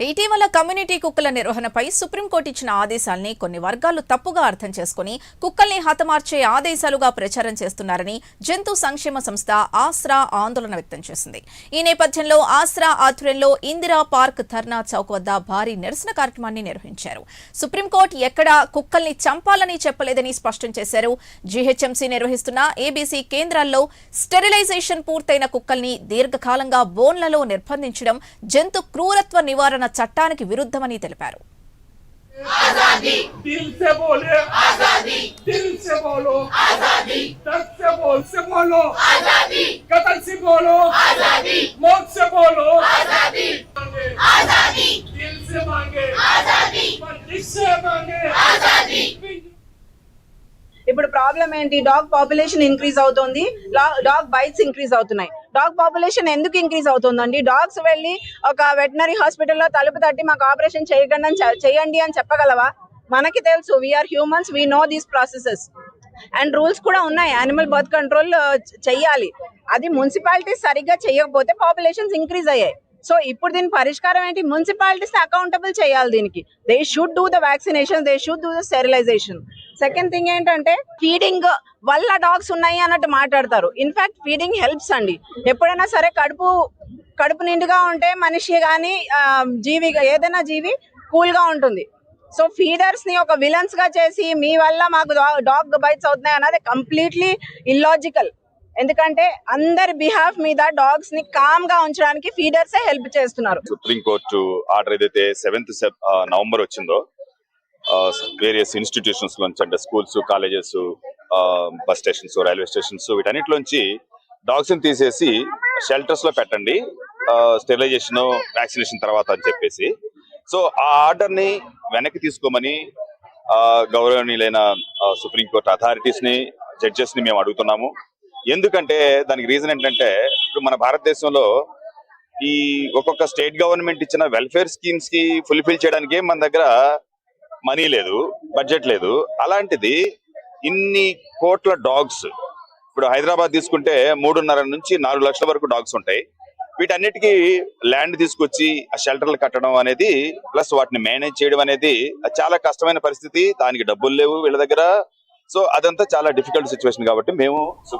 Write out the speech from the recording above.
ఇటీవల కమ్యూనిటీ కుక్కల నిర్వహణపై సుప్రీంకోర్టు ఇచ్చిన ఆదేశాల్ని కొన్ని వర్గాలు తప్పుగా అర్థం చేసుకుని కుక్కల్ని హతమార్చే ఆదేశాలుగా ప్రచారం చేస్తున్నారని జంతు సంక్షేమ సంస్థ ఆస్రా ఆందోళన వ్యక్తం చేసింది. ఈ నేపథ్యంలో ఆస్రా ఆధ్వర్యంలో ఇందిరా పార్క్ ధర్నా చౌక్ వద్ద భారీ నిరసన కార్యక్రమాన్ని నిర్వహించారు. సుప్రీంకోర్టు ఎక్కడా కుక్కల్ని చంపాలని చెప్పలేదని స్పష్టం చేశారు. జీహెచ్ఎంసీ నిర్వహిస్తున్న ఏబీసీ కేంద్రాల్లో స్టెరిలైజేషన్ పూర్తయిన కుక్కల్ని దీర్ఘకాలంగా బోన్లలో నిర్బంధించడం జంతు క్రూరత్వ నివారణ చట్టానికి విరుద్ధమని తెలిపారు दिल से बोले आजादी दिल से बोलो आजादी दर्द से बोल से बोलो आजादी कतल से बोलो आजादी मौत से बोलो आजादी आजादी दिल से मांगे आजादी से मांगे आजादी ఇప్పుడు ప్రాబ్లం ఏంటి డాగ్ పాపులేషన్ ఇంక్రీజ్ అవుతుంది డాగ్ బైట్స్ ఇంక్రీజ్ అవుతున్నాయి డాగ్ పాపులేషన్ ఎందుకు ఇంక్రీజ్ అవుతుందండి? డాగ్స్ వెళ్ళి ఒక వెటనరీ హాస్పిటల్లో తలుపు తట్టి మాకు ఆపరేషన్ చేయకుండా చేయండి అని చెప్పగలవా? మనకి తెలుసు we are humans we know these processes and rules కూడా ఉన్నాయి యానిమల్ బర్త్ కంట్రోల్ చెయ్యాలి. అది మున్సిపాలిటీస్ సరిగ్గా చేయకపోతే పాపులేషన్స్ ఇంక్రీజ్ అయ్యాయి. సో ఇప్పుడు దీని పరిష్కారం ఏంటి? మున్సిపాలిటీస్ అకౌంటబుల్ చేయాలి దీనికి. They should do the vaccination they should do the sterilization second thing ఏంటంటే ఫీడింగ్ వల్ల డాగ్స్ ఉన్నాయి అన్నట్టు మాట్లాడతారు. ఇన్ఫాక్ట్ ఫీడింగ్ హెల్ప్స్ అండి. ఎప్పుడైనా సరే కడుపు కడుపు నిండుగా ఉంటే మనిషి కానీ జీవి ఏదైనా జీవి కూల్గా ఉంటుంది. సో ఫీడర్స్ని ఒక విలన్స్గా చేసి మీ వల్ల మాకు డాగ్ బైట్స్ అవుతున్నాయి అన్నది కంప్లీట్లీ ఇల్లాజికల్ ఎందుకంటే అందరి బిహాఫ్ మీద డాగ్స్ని కామ్గా ఉంచడానికి ఫీడర్స్ హెల్ప్ చేస్తున్నారు. సుప్రీంకోర్టు ఆర్డర్ ఏదైతే సెవెంత్ నవంబర్ వచ్చిందో వేరియస్ ఇన్స్టిట్యూషన్స్ నుంచి అంటే schools colleges bus stations railway stations వీటన్నిటిలోంచి డాగ్స్ని తీసేసి షెల్టర్స్లో పెట్టండి స్టెరిలైజేషన్ వ్యాక్సినేషన్ తర్వాత అని చెప్పేసి. సో ఆ ఆర్డర్ని వెనక్కి తీసుకోమని ఆ, గౌరవనీయులైన సుప్రీంకోర్టు అథారిటీస్ని జడ్జెస్ని మేము అడుగుతున్నాము. ఎందుకంటే దానికి రీజన్ ఏంటంటే ఇప్పుడు మన భారతదేశంలో ఈ ఒక్కొక్క స్టేట్ గవర్నమెంట్ ఇచ్చిన వెల్ఫేర్ స్కీమ్స్కి ఫుల్ఫిల్ చేయడానికి మన దగ్గర మనీ లేదు బడ్జెట్ లేదు. అలాంటిది ఇన్ని కోట్ల డాగ్స్ ఇప్పుడు హైదరాబాద్ తీసుకుంటే మూడున్నర నుంచి నాలుగు లక్షల వరకు డాగ్స్ ఉంటాయి. వీటన్నిటికీ ల్యాండ్ తీసుకొచ్చి ఆ షెల్టర్లు కట్టడం అనేది ప్లస్ వాటిని మేనేజ్ చేయడం అనేది చాలా కష్టమైన పరిస్థితి. దానికి డబ్బులు లేవు వీళ్ళ దగ్గర. సో అదంతా చాలా డిఫికల్ట్ సిచ్యువేషన్ కాబట్టి మేము